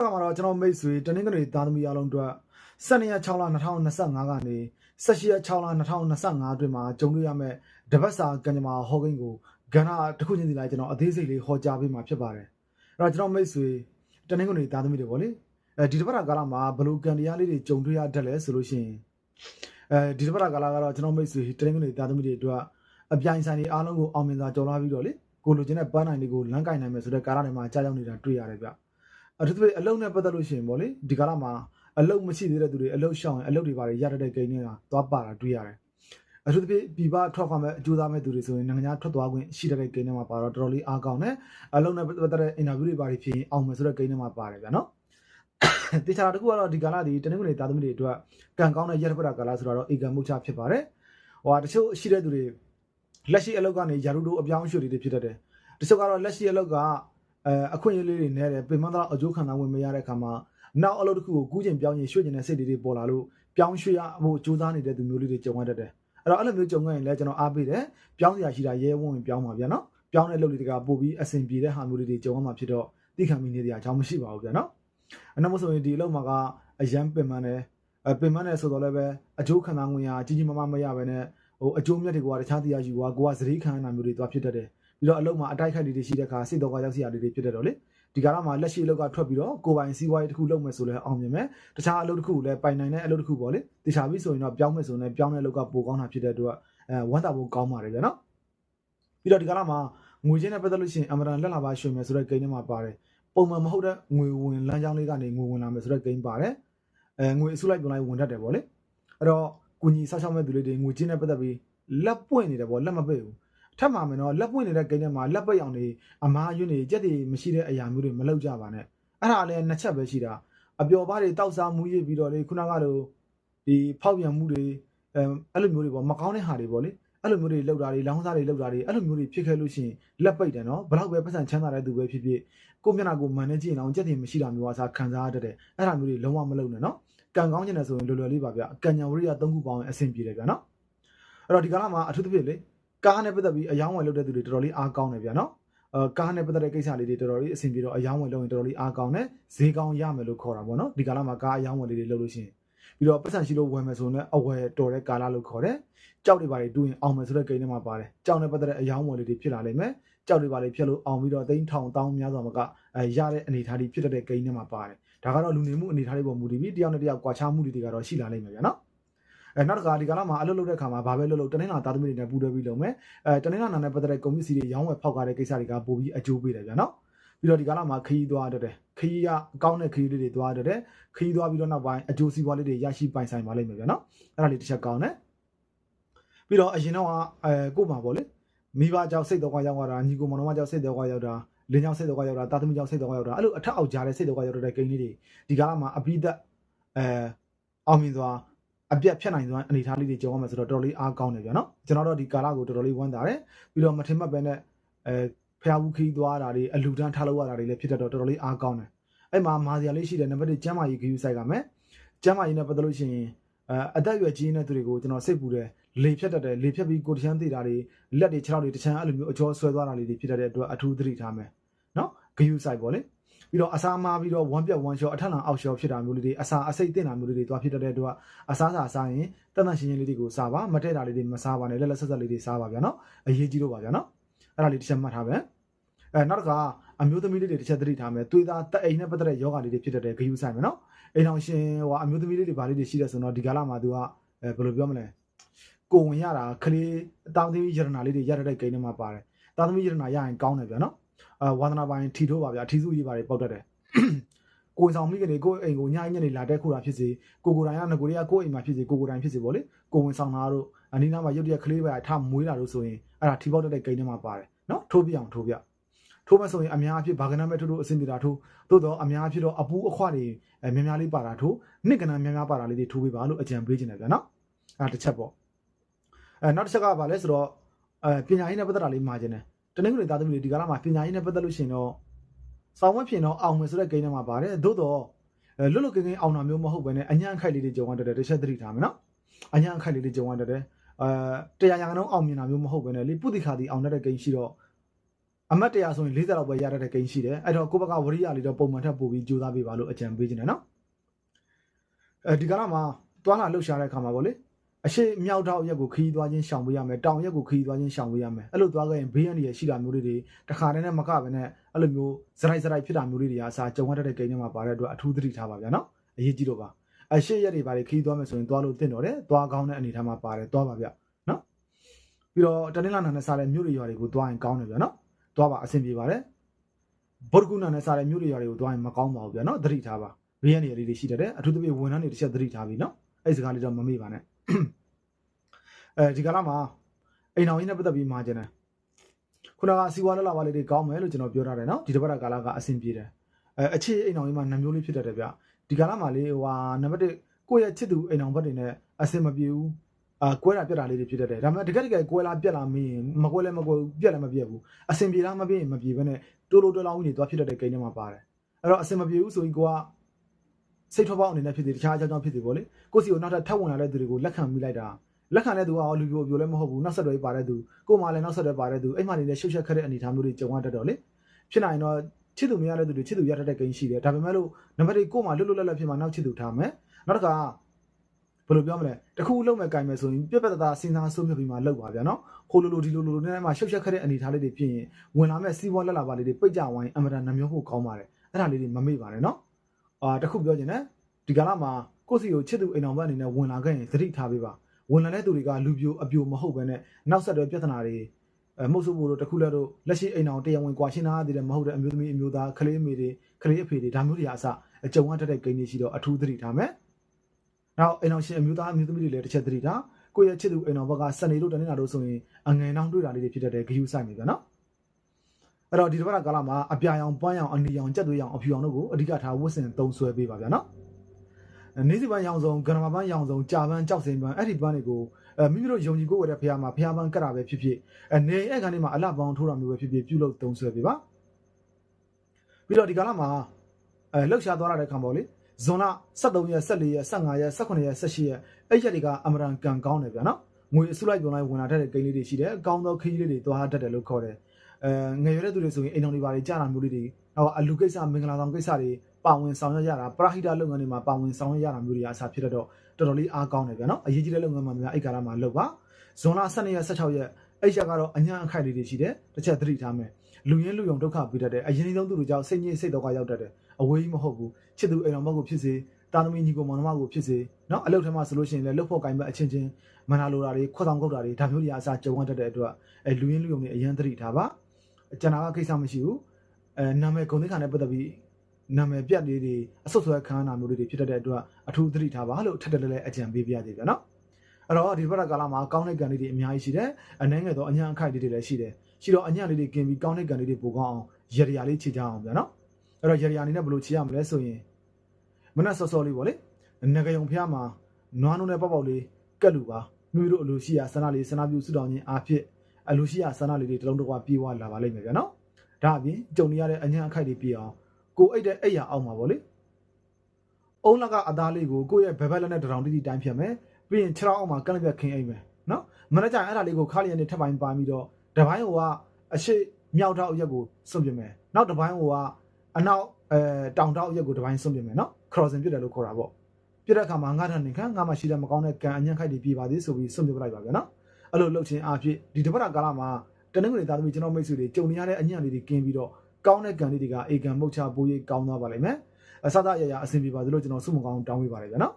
ကမှာတော့ကျွန်တော်မိတ်ဆွေတနင်္ဂနွေသားသမီးအားလုံးအတွက်12ရက်6လ2025ကနေ18ရက်6လ2025အတွင်းမှာကြုံတွေ့ရမယ့်တပတ်စာကံကြမ္မာဟောကိန်းကိုကဏ္ဍတစ်ခုချင်းစီလိုက်ကျွန်တော်အသေးစိတ်လေးဟောကြားပေးမှာဖြစ်ပါတယ်အဲ့တော့ကျွန်တော်မိတ်ဆွေတနင်္ဂနွေသားသမီးတွေပေါ့လေအဲဒီတပတ်တာကာလမှာဘယ်လိုကံတရားလေးတွေကြုံတွေ့ရတတ်လဲဆိုလို့ရှိရင်အဲဒီတပတ်တာကာလကတော့ကျွန်တော်မိတ်ဆွေတနင်္ဂနွေသားသမီးတွေအတွက်အပြိုင်ဆိုင်တွေအားလုံးကိုအောင်မြင်စွာကျော်လွှားပြီးတော့လေကိုလိုချင်တဲ့ပန်းနိုင်တွေကိုလမ်းကင်နိုင်မယ်ဆိုတဲ့ကာလတွေမှာကြားရောက်နေတာတွေ့ရတယ်ဗျ အထူးသဖြင့်အလုံနဲ့ပတ်သက်လို့ရှိရင်ဗောလေဒီကာလမှာအလုံမရှိသေးတဲ့သူတွေအလုံရှောင်ရင်အလုံတွေပါရရတဲ့ဂိမ်းတွေကသွားပါတာတွေ့ရတယ်။အထူးသဖြင့်ပြည်ပထွက်ခွာမဲ့အကျိုးသားမဲ့သူတွေဆိုရင်နိုင်ငံခြားထွက်သွားခွင့်ရှိတဲ့ဂိမ်းတွေမှာပါတော့တော်တော်လေးအားကောင်းတယ်။အလုံနဲ့ပတ်သက်တဲ့အင်တာဗျူးတွေပါဖြစ်ရင်အောင်မယ်ဆိုတဲ့ဂိမ်းတွေမှာပါတယ်ဗျာနော်။တေချာတာတစ်ခုကတော့ဒီကာလဒီတနင်္ဂနွေသားသမီးတွေအတွက်ကံကောင်းတဲ့ရက်တစ်ပတ်တာကာလဆိုတော့အေကံမှုချဖြစ်ပါတယ်။ဟိုဟာတချို့ရှိတဲ့သူတွေလက်ရှိအလုပ်ကနေယာရုတို့အပြောင်းအရွှေ့တွေဖြစ်တတ်တယ်။တချို့ကတော့လက်ရှိအလုပ်က အဲအခွင့်အရေးလေးတွေနဲ့တယ်ပြင်မတော့အကျိုးခံစားဝင်မရတဲ့အခါမှာနောက်အလုပ်တစ်ခုကိုကူးကျင်ပြောင်းရင်ရွှေ့ကျင်တဲ့စိတ်တွေပေါ်လာလို့ပြောင်းရွှေ့ရဖို့ကြိုးစားနေတဲ့သူမျိုးလေးတွေကြုံရတတ်တယ်အဲ့တော့အဲ့လိုမျိုးကြုံရရင်လည်းကျွန်တော်အားပေးတယ်ပြောင်းစရာရှိတာရဲဝံ့ဝင်ပြောင်းပါဗျာနော်ပြောင်းတဲ့လုပ်လေးတွေကပို့ပြီးအဆင်ပြေတဲ့ဟာမျိုးလေးတွေကြုံရမှာဖြစ်တော့တိခံမိနေတဲ့အကြောင်းမရှိပါဘူးဗျာနော်အနောက်မဆိုရင်ဒီအလုပ်မှာကအရန်ပင်ပန်းတယ်အပင်ပန်းတယ်ဆိုတော့လည်းပဲအကျိုးခံစားဝင်ရကြီးကြီးမားမားမရဘဲနဲ့ဟိုအကျိုးမြတ်တွေကတခြားတရားယူသွားကိုကစရိခံရတာမျိုးတွေသွားဖြစ်တတ်တယ် ပြီးတော့အလုံးမှာအတိုက်ခိုက်တွေရှိတဲ့အခါစိတ်တော်ကရောက်စီရတွေဖြစ်တဲ့တော့လေဒီကာလမှာလက်ရှိအလုပ်ကထွက်ပြီးတော့ကိုပိုင်စီးပွားရေးတစ်ခုလုပ်မယ်ဆိုလဲအောင်မြင်မယ်တခြားအလုပ်တစ်ခုကိုလည်းပိုင်နိုင်တဲ့အလုပ်တစ်ခုပေါ့လေတခြားပြီးဆိုရင်တော့ပြောင်းမယ်ဆိုရင်လည်းပြောင်းတဲ့အလုပ်ကပိုကောင်းတာဖြစ်တဲ့အတွက်အဲဝမ်းသာဖို့ကောင်းပါတယ်ဗျာနော်ပြီးတော့ဒီကာလမှာငွေချင်းနဲ့ပတ်သက်လို့ရှိရင်အမရန်လက်လာပါရွှေမယ်ဆိုတဲ့ဂိမ်းထဲမှာပါတယ်ပုံမှန်မဟုတ်တဲ့ငွေဝင်လမ်းကြောင်းလေးကနေငွေဝင်လာမယ်ဆိုတဲ့ဂိမ်းပါတယ်အဲငွေအစုလိုက်ပုံလိုက်ဝင်တတ်တယ်ပေါ့လေအဲ့တော့ကုညီဆောက်ရှောက်မဲ့သူလေးတွေငွေချင်းနဲ့ပတ်သက်ပြီးလက်ပွင့်နေတယ်ပေါ့လက်မပိတ်ဘူး ထပ်မှာမယ်နော်လက်ပွင့်နေတဲ့ဂိမ်းထဲမှာလက်ပိတ်အောင်နေအမားရွနေကြက်တွေမရှိတဲ့အရာမျိုးတွေမလုပ်ကြပါနဲ့အဲ့ဒါလည်းနှစ်ချက်ပဲရှိတာအပျော်ပါးတွေတောက်စားမှုရပြီးတော့လေခုနကလိုဒီဖောက်ပြန်မှုတွေအဲအဲ့လိုမျိုးတွေပေါ့မကောင်းတဲ့ဟာတွေပေါ့လေအဲ့လိုမျိုးတွေလောက်တာတွေလောင်းစားတွေလောက်တာတွေအဲ့လိုမျိုးတွေဖြစ်ခဲ့လို့ရှိရင်လက်ပိတ်တယ်နော်ဘလောက်ပဲပတ်စံချမ်းသာတဲ့သူပဲဖြစ်ဖြစ်ကိုမျက်နှာကိုမှန်နေကြည့်ရင်အောင်ကြက်တွေမရှိတာမျိုးအစားခံစားရတတ်တယ်အဲ့ဒါမျိုးတွေလုံးဝမလုပ်နဲ့နော်ကံကောင်းချင်တယ်ဆိုရင်လွယ်လွယ်လေးပါဗျကံညာဝရိယ၃ခုပေါင်းရင်အဆင်ပြေတယ်ဗျာနော်အဲ့တော့ဒီကာလမှာအထူးသဖြင့်လေ ကားနဲ့ပတ်သက်ပြီးအယောင်းဝယ်လုပ်တဲ့သူတွေတော်တော်လေးအားကောင်းတယ်ဗျာနော်အဲကားနဲ့ပတ်သက်တဲ့ကိစ္စလေးတွေတော်တော်လေးအဆင်ပြေတော့အယောင်းဝယ်လုပ်ရင်တော်တော်လေးအားကောင်းတယ်ဈေးကောင်းရမယ်လို့ခေါ်တာပေါ့နော်ဒီကာလမှာကားအယောင်းဝယ်လေးတွေလုပ်လို့ရှိရင်ပြီးတော့ပတ်စံရှိလို့ဝယ်မယ်ဆိုရင်လည်းအဝယ်တော်တဲ့ကာလလို့ခေါ်တယ်ကြောက်တွေပါတွေတူရင်အောင်မယ်ဆိုတဲ့ကိန်းထဲမှာပါတယ်ကြောက်နဲ့ပတ်သက်တဲ့အယောင်းဝယ်လေးတွေဖြစ်လာလိမ့်မယ်ကြောက်တွေပါတွေဖြစ်လို့အောင်ပြီးတော့တိန်းထောင်တောင်းများစွာမကအဲရတဲ့အနေအထားတွေဖြစ်တဲ့ကိန်းထဲမှာပါတယ်ဒါကတော့လူနေမှုအနေအထားတွေပေါ်မူတည်ပြီးတယောက်နဲ့တယောက်ကွာခြားမှုတွေကတော့ရှိလာလိမ့်မယ်ဗျာနော် အဲနောက်တစ်ခါဒီကာလမှာအလုပ်လုပ်တဲ့အခါမှာဘာပဲလုပ်လို့တနင်္လာသားသမီးတွေနဲ့ပူးတွဲပြီးလုပ်မယ်အဲတနင်္လာနာနဲ့ပတ်သက်တဲ့ကုန်ပစ္စည်းတွေရောင်းဝယ်ဖောက်ကားတဲ့ကိစ္စတွေကပို့ပြီးအကျိုးပေးတယ်ဗျာနော်ပြီးတော့ဒီကာလမှာခရီးသွားတတ်တယ်ခရီးကအကောင်းတဲ့ခရီးလေးတွေသွားတတ်တယ်ခရီးသွားပြီးတော့နောက်ပိုင်းအကျိုးစီးပွားလေးတွေရရှိပိုင်ဆိုင်ပါလိမ့်မယ်ဗျာနော်အဲ့ဒါလေးတစ်ချက်ကောင်းတယ်ပြီးတော့အရင်တော့အဲကို့မှာပေါ့လေမိဘကြောင့်စိတ်တော့ကရောက်တာညီကိုမောင်နှမကြောင့်စိတ်တော့ကရောက်တာလင်းကြောင့်စိတ်တော့ကရောက်တာတာသမီကြောင့်စိတ်တော့ကရောက်တာအဲ့လိုအထက်အောက်ကြားတဲ့စိတ်တော့ကရောက်တဲ့ကိန်းလေးတွေဒီကာလမှာအပိသက်အဲအောင်မြင်စွာ အပြတ်ဖြတ်နိုင်စွာအနေအထားလေးတွေကြောင်းရမယ်ဆိုတော့တော်တော်လေးအားကောင်းတယ်ဗျာနော်ကျွန်တော်တို့ဒီကာလကိုတော်တော်လေးဝမ်းသာတယ်ပြီးတော့မထင်မှတ်ပဲနဲ့အဲဖျားဘူးခီးသွားတာတွေအလူတန်းထားလို့ရတာတွေလည်းဖြစ်တတ်တော့တော်တော်လေးအားကောင်းတယ်အဲ့မှာမာစီယာလေးရှိတယ်နံပါတ်1ကျမ်းမာရေးခီးယူဆိုင်ကမယ်ကျမ်းမာရေးနဲ့ပတ်သက်လို့ရှိရင်အဲအသက်အရွယ်ကြီးနေတဲ့သူတွေကိုကျွန်တော်စိတ်ပူတယ်လေဖြတ်တတ်တယ်လေဖြတ်ပြီးကိုတချမ်းသေးတာတွေလက်တွေခြေထောက်တွေတချမ်းအဲ့လိုမျိုးအကျော်ဆွဲသွားတာလေးတွေဖြစ်တတ်တဲ့အတွက်အထူးသတိထားမယ် နော်ခီးယူဆိုင်ပေါ့လေပြီးတော့အစာမားပြီးတော့ one ပြတ် one shot အထက်လန်အောက် shot ဖြစ်တာမျိုးလေးတွေအစာအစိတ်တင်တာမျိုးလေးတွေတွားဖြစ်တတ်တဲ့အတွက်အစားစာစားရင်တန်တန်ရှင်းရှင်းလေးတွေကိုစားပါမထဲတာလေးတွေမစားပါနဲ့လက်လက်ဆက်ဆက်လေးတွေစားပါဗျာနော်အရေးကြီးတော့ပါဗျာနော်အဲ့ဒါလေးတစ်ချက်မှတ်ထားပဲအဲနောက်တစ်ခါအမျိုးသမီးလေးတွေတစ်ချက်သတိထားမယ်သွေးသားတက်အိမ်နဲ့ပတ်သက်တဲ့ယောဂလေးတွေဖြစ်တတ်တဲ့ဂယုဆိုင်မယ်နော်အိမ်အောင်ရှင်ဟိုအမျိုးသမီးလေးတွေဘာလေးတွေရှိတယ်ဆိုတော့ဒီကာလမှာသူကအဲဘယ်လိုပြောမလဲကိုဝင်ရတာခလေးတောင်းသမီးယရနာလေးတွေရတဲ့ကိန်းထဲမှာပါတယ်တောင်းသမီးယရနာရရင်ကောင်းတယ်ဗျာနော်အဲ ဝါသနာပိုင်းထီထိုးပါဗျာထီစုကြီးပါတယ်ပောက်တတ်တယ်ကိုယ်ဆောင်မိကနေကိုယ်အိမ်ကိုညညနေလာတဲ့ခုတာဖြစ်စေကိုကိုတိုင်ကငကိုတွေကကိုယ်အိမ်မှာဖြစ်စေကိုကိုတိုင်ဖြစ်စေပေါ့လေကိုဝင်ဆောင်တာတို့အနီးနားမှာရုပ်တရက်ခလေးပဲထမွေးလာလို့ဆိုရင်အဲ့ဒါထီပေါက်တဲ့ကိန်းထဲမှာပါတယ်နော်ထိုးပြအောင်ထိုးပြထိုးမဆိုရင်အများအဖြစ်ဘာကနမ်းပဲထိုးထိုးအဆင်ပြေတာထိုးသို့တော့အများအဖြစ်တော့အပူအခွတွေအဲများများလေးပါတာထိုးနှစ်ကနန်းများများပါတာလေးတွေထိုးပေးပါလို့အကြံပေးခြင်းတယ်ဗျာနော်အဲ့တစ်ချက်ပေါ့အဲနောက်တစ်ချက်ကဘာလဲဆိုတော့အဲပညာရေးနဲ့ပတ်သက်တာလေးမှာခြင်းတယ် တနင်္ဂနွေသားသမီးတွေဒီကာလမှာပညာရေးနဲ့ပတ်သက်လို့ရှိရင်တော့ဆောင်းဝက်ဖြစ်တော့အောင်မယ်ဆိုတဲ့ဂိမ်းထဲမှာပါတယ်သို့တော့အဲလွတ်လွတ်ကင်းကင်းအောင်တာမျိုးမဟုတ်ဘဲနဲ့အညံ့အခိုက်လေးတွေကြုံရတတ်တယ်တစ်ချက်သတိထားမယ်နော်အညံ့အခိုက်လေးတွေကြုံရတတ်တယ်အဲတရားရံကတော့အောင်မြင်တာမျိုးမဟုတ်ဘဲနဲ့လေပုတိခါတီအောင်တတ်တဲ့ဂိမ်းရှိတော့အမတ်တရားဆိုရင်40လောက်ပဲရတတ်တဲ့ကိန်းရှိတယ်အဲ့တော့ကိုယ့်ဘက်ကဝရိယလေးတော့ပုံမှန်ထက်ပိုပြီးကြိုးစားပေးပါလို့အကြံပေးခြင်းတယ်နော်အဲဒီကရမှာတွားလာလှုပ်ရှားတဲ့အခါမှာဗောလေ အရှိမြောက်တော့ရက်ကိုခီးသွားခြင်းရှောင်ပေးရမယ်တောင်ရက်ကိုခီးသွားခြင်းရှောင်ပေးရမယ်အဲ့လိုသွားခဲ့ရင်ဘေးရန်တွေရှိတာမျိုးလေးတွေတခါတည်းနဲ့မကပဲနဲ့အဲ့လိုမျိုးစရိုက်စရိုက်ဖြစ်တာမျိုးလေးတွေအစားကြုံရတတ်တဲ့ကိန်းတွေမှာပါတဲ့အတွက်အထူးသတိထားပါဗျာနော်အရေးကြီးတော့ပါအရှိရက်တွေပါလေခီးသွားမယ်ဆိုရင်သွားလို့တင့်တော်တယ်သွားကောင်းတဲ့အနေထားမှာပါတယ်သွားပါဗျာနော်ပြီးတော့တနင်္လာနေ့နဲ့စားတဲ့မြို့တွေရွာတွေကိုသွားရင်ကောင်းတယ်ဗျာနော်သွားပါအဆင်ပြေပါတယ်ဗုဒ္ဓဂုဏနဲ့စားတဲ့မြို့တွေရွာတွေကိုသွားရင်မကောင်းပါဘူးဗျာနော်သတိထားပါဘေးရန်တွေလေးတွေရှိတတ်တယ်အထူးသဖြင့်ဝန်ထမ်းတွေတစ်ချက်သတိထားပြီနော်အဲ့ဒီစကားလေးတော့မမေ့ပါနဲ့ အဲဒီကလာမှာအိမ်တော်ကြီးနဲ့ပတ်သက်ပြီးမှာကျင်တယ်ခုနကစီဝါလက်လာပါလေးတွေကောင်းမယ်လို့ကျွန်တော်ပြောထားတယ်နော်ဒီတစ်ပတ်ကကာလကအဆင်ပြေတယ်အဲအခြေအိမ်တော်ကြီးမှာနှမျိုးလေးဖြစ်တတ်တယ်ဗျဒီကာလမှာလေးဟိုဟာနံပါတ်1ကိုယ့်ရဲ့ချစ်သူအိမ်တော်ဘက်တွေနဲ့အဆင်မပြေဘူးအာကွဲတာပြက်တာလေးတွေဖြစ်တတ်တယ်ဒါပေမဲ့တကယ်တကယ်ကွဲလာပြက်လာမင်းမကွဲလဲမကွဲဘူးပြက်လည်းမပြက်ဘူးအဆင်ပြေလားမပြေရင်မပြေဘဲနဲ့တိုးတိုးတိုးလောင်းကြီးတွေသွားဖြစ်တတ်တဲ့ကိန်းတွေမှာပါတယ်အဲ့တော့အဆင်မပြေဘူးဆိုရင်ကိုက စိတ်ထွက်ပေါက်အနေနဲ့ဖြစ်သေးတခြားအကြောင်းကြောင့်ဖြစ်သေးပေါ့လေကိုစီကိုနောက်ထပ်ထပ်ဝင်လာတဲ့သူတွေကိုလက်ခံမိလိုက်တာလက်ခံတဲ့သူကလူပြိုပြိုလည်းမဟုတ်ဘူးနောက်ဆက်တွဲပါတဲ့သူကိုမှလည်းနောက်ဆက်တွဲပါတဲ့သူအိမ်မှာနေနဲ့ရှုပ်ရှက်ခက်တဲ့အနေအထားမျိုးတွေကြုံရတတ်တော့လေဖြစ်နိုင်တော့ချစ်သူမရတဲ့သူတွေချစ်သူရတတ်တဲ့ကိန်းရှိတယ်ဒါပေမဲ့လို့နံပါတ်1ကိုမှလွတ်လွတ်လပ်လပ်ဖြစ်မှနောက်ချစ်သူထားမယ်နောက်တစ်ခါဘယ်လိုပြောမလဲတခုလုံးမဲ့ကြိုင်မယ်ဆိုရင်ပြက်ပြက်တသားစဉ်းစားဆုံးဖြတ်ပြီးမှလောက်ပါဗျာနော်ခိုးလိုလိုဒီလိုလိုလိုနဲ့မှရှုပ်ရှက်ခက်တဲ့အနေအထားလေးတွေဖြစ်ရင်ဝင်လာမဲ့စီးပွားလက်လာပါလေးတွေပိတ်ကြဝိုင်းအမရနှမျိုးဖို့ကောင်းပါတယ်အဲ့ဒါလေးတွေမမေ့ပါနဲ့နော် အာတခုပြောချင်တယ်ဒီကာလမှာကိုယ့်စီကိုချစ်သူအိမ်အောင်ဘက်အနေနဲ့ဝင်လာခဲ့ရင်သတိထားပေးပါဝင်လာတဲ့သူတွေကလူပြိုအပြိုမဟုတ်ဘဲနဲ့နောက်ဆက်တွဲပြဿနာတွေအဲမဟုတ်ဆိုဘူးလို့တခုလဲတော့လက်ရှိအိမ်အောင်တရားဝင်ကွာရှင်းသားတည်တယ်မဟုတ်တဲ့အမျိုးသမီးအမျိုးသားကလေးအမေတွေကလေးအဖေတွေဒါမျိုးတွေအစအကြုံရတတ်တဲ့ကိန်းတွေရှိတော့အထူးသတိထားမယ်နောက်အိမ်အောင်ရှင်အမျိုးသားအမျိုးသမီးတွေလည်းတစ်ချက်သတိထားကိုယ့်ရဲ့ချစ်သူအိမ်အောင်ဘက်ကစနေလို့တနေ့လာလို့ဆိုရင်အငယ်နှောင်းတွေ့တာလေးတွေဖြစ်တတ်တဲ့ဂယုဆိုင်နေပြန်နော် အဲ့တော့ဒီတစ်ပတ်ကာလမှာအပြာရောင်ပန်းရောင်အနီရောင်ကြက်သွေးရောင်အဖြူရောင်တို့ကိုအဓိကထားဝတ်ဆင်သုံးဆွဲပေးပါဗျာနော်နေစီပန်းရောင်စုံဂရမပန်းရောင်စုံကြာပန်းကြောက်စင်ပန်းအဲ့ဒီပန်းတွေကိုအဲမိမိတို့ယုံကြည်ကိုယ်ဝယ်တဲ့ဖះမှာဖះပန်းကတ်တာပဲဖြစ်ဖြစ်အနေအဲ့ကနေမှာအလှပန်းထိုးတာမျိုးပဲဖြစ်ဖြစ်ပြုလုပ်သုံးဆွဲပေးပါပြီးတော့ဒီကာလမှာအဲလှုပ်ရှားသွားတဲ့ခံပေါ့လေဇွန်လ23ရက်14ရက်15ရက်18ရက်18ရက်အဲ့ရက်တွေကအမရန်ကန်ကောင်းတယ်ဗျာနော်ငွေအစုလိုက်ပုံလိုက်ဝင်လာတဲ့ကိန်းလေးတွေရှိတယ်အကောင်းသောခရီးလေးတွေသွားတတ်တယ်လို့ခေါ်တယ် အဲငယ်ရွယ်တဲ့သူတွေဆိုရင်အိမ်တော်တွေပါတွေကြာတာမျိုးလေးတွေနောက်အလူကိစ္စမင်္ဂလာဆောင်ကိစ္စတွေပါဝင်ဆောင်ရွက်ရတာပရဟိတလုပ်ငန်းတွေမှာပါဝင်ဆောင်ရွက်ရတာမျိုးတွေအစားဖြစ်တော့တော်တော်လေးအားကောင်းတယ်ဗျာနော်အရေးကြီးတဲ့လုပ်ငန်းမှများအဲ့ကာလမှာလုပ်ပါဇွန်လ12ရက်16ရက်အဲ့ရက်ကတော့အညာအခိုက်လေးတွေရှိတယ်တစ်ချက်သတိထားမယ်လူရင်းလူယုံဒုက္ခပေးတတ်တယ်အရင်ဆုံးသူတို့ကြောင့်စိတ်ညစ်စိတ်တော့ကရောက်တတ်တယ်အဝေးကြီးမဟုတ်ဘူးချစ်သူအိမ်တော်ဘက်ကိုဖြစ်စေတာသမီညီကိုမောင်နှမကိုဖြစ်စေနော်အလုပ်ထဲမှာဆိုလို့ရှိရင်လည်းလှုပ်ဖို့ကိုင်းမဲ့အချင်းချင်းမနာလိုတာတွေခွတ်ဆောင်ကုတ်တာတွေဒါမျိုးတွေအစားကြုံရတတ်တဲ့အတွက်အဲလူရင်းလူယုံတွေအရင်သတိထားပါ ကျွန်တော်ကကိစ္စမရှိဘူးအဲနာမည်ဂုဏ်သိက္ခာနဲ့ပတ်သက်ပြီးနာမည်ပြတ်လေးတွေအဆုတ်ဆွဲခန်းနာမျိုးလေးတွေဖြစ်တတ်တဲ့အတွက်အထူးသတိထားပါလို့ထပ်တယ်လည်းအကြံပေးပြရသေးတယ်နော်အဲ့တော့ဒီဘက်ကကာလမှာကောင်းတဲ့ကံလေးတွေအများကြီးရှိတယ်အနှဲငယ်တော့အညာအခိုက်လေးတွေလည်းရှိတယ်ရှိတော့အညာလေးတွေกินပြီးကောင်းတဲ့ကံလေးတွေပိုကောင်းအောင်ရရရာလေးခြေချအောင်ဗျာနော်အဲ့တော့ရရရာအနေနဲ့ဘယ်လိုခြေရမလဲဆိုရင်မနက်စောစောလေးပေါ့လေငကယုံဖျားမှာနွားနုံနဲ့ပေါက်ပေါက်လေးကက်လူပါမိမိတို့အလိုရှိရာဆန္ဒလေးဆန္ဒပြုစုတောင်းခြင်းအားဖြင့် အလိုရှိရာဆန္ဒလေးတွေတလုံးတစ်ခွာပြေးဝလာပါလိမ့်မယ်ဗျာနော်ဒါအပြင်ကြုံနေရတဲ့အညာအခိုက်တွေပြေအောင်ကိုအိတ်တဲ့အိတ်ရအောင်ပါဗောလေအုံးလကအသားလေးကိုကိုယ့်ရဲ့ဘယ်ဘက်လက်နဲ့တရောင်တိတိတိုင်းဖြတ်မယ်ပြီးရင်ခြေထောက်အောက်မှာကန့်လက်ပြခင်းအိမ်မယ်နော်မနေ့ကျရင်အဲ့ဒါလေးကိုခါလျက်နဲ့ထပ်ပိုင်းပါပြီးတော့တပိုင်းဟိုကအရှိမြောက်ထောက်ရက်ကိုစွန့်ပြမယ်နောက်တပိုင်းဟိုကအနောက်အဲတောင်ထောက်ရက်ကိုတပိုင်းစွန့်ပြမယ်နော် crossing ပြတယ်လို့ခေါ်တာပေါ့ပြတဲ့အခါမှာငါထန်နေခံငါမှရှိတဲ့မကောင်းတဲ့ကံအညံ့ခိုက်တွေပြေးပါသေးဆိုပြီးစွန့်ပြပလိုက်ပါဗျာနော် အဲ့လိုလှုပ်ခြင်းအဖြစ်ဒီတပတ်ကာလမှာတနင်္ဂနွေသားသမီးကျွန်တော်မိတ်ဆွေတွေကြုံနေရတဲ့အညံ့လေးတွေကင်းပြီးတော့ကောင်းတဲ့ကံလေးတွေကအေကံမုတ်ချပိုးရိပ်ကောင်းသွားပါလိမ့်မယ်အစသရရအဆင်ပြေပါသလိုကျွန်တော်စုမကောင်းတောင်းပေးပါရစေနော်